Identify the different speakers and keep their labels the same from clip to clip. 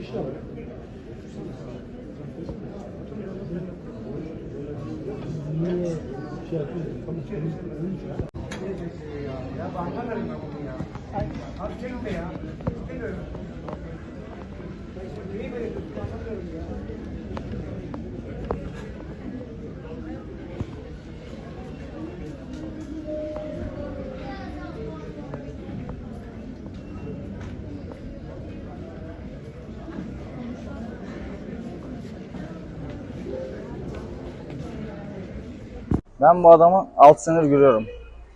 Speaker 1: ya.
Speaker 2: Ya bankalarım ben bunu ya. Abi çekme ya. İstemiyorum.
Speaker 3: Ben bu adamı 6 senedir görüyorum.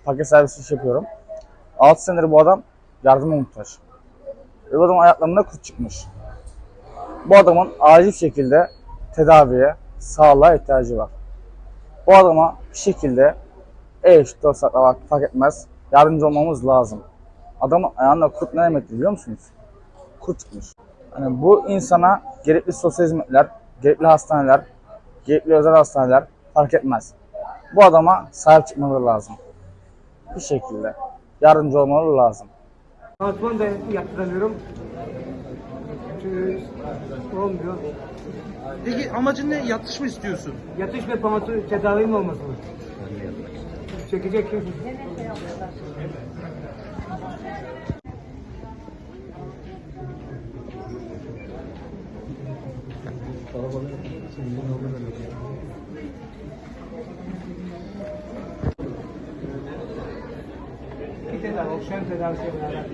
Speaker 3: Paket servisi iş yapıyorum. 6 senedir bu adam yardıma muhtaç. Ve bu adamın ayaklarında kurt çıkmış. Bu adamın acil şekilde tedaviye, sağlığa ihtiyacı var. Bu adama bir şekilde eş, dost, akraba fark etmez yardımcı olmamız lazım. Adamın ayağında kurt ne demektir biliyor musunuz? Kurt çıkmış. Yani bu insana gerekli sosyal hizmetler, gerekli hastaneler, gerekli özel hastaneler fark etmez. Bu adama sahip çıkmaları lazım. Bir şekilde yardımcı olmaları lazım.
Speaker 2: Pansuman da yaptıramıyorum. Çünkü olmuyor.
Speaker 4: Peki amacın ne? Yatış mı istiyorsun?
Speaker 2: Yatış ve pansu tedavinin olması mı? Çekecek kimse. İki tedavi, okşayan tedavisiyle beraber.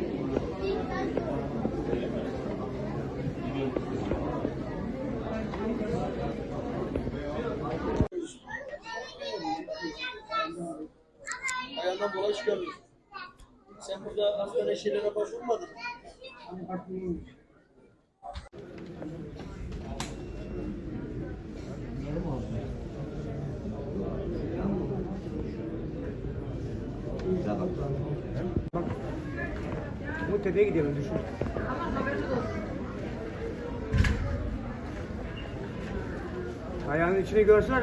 Speaker 5: Ayağından bola çıkarıyor. Sen burada hastane şeylere başvurmadın mı?
Speaker 2: Bu tepeye gidelim düşün. Ayağının içini görseler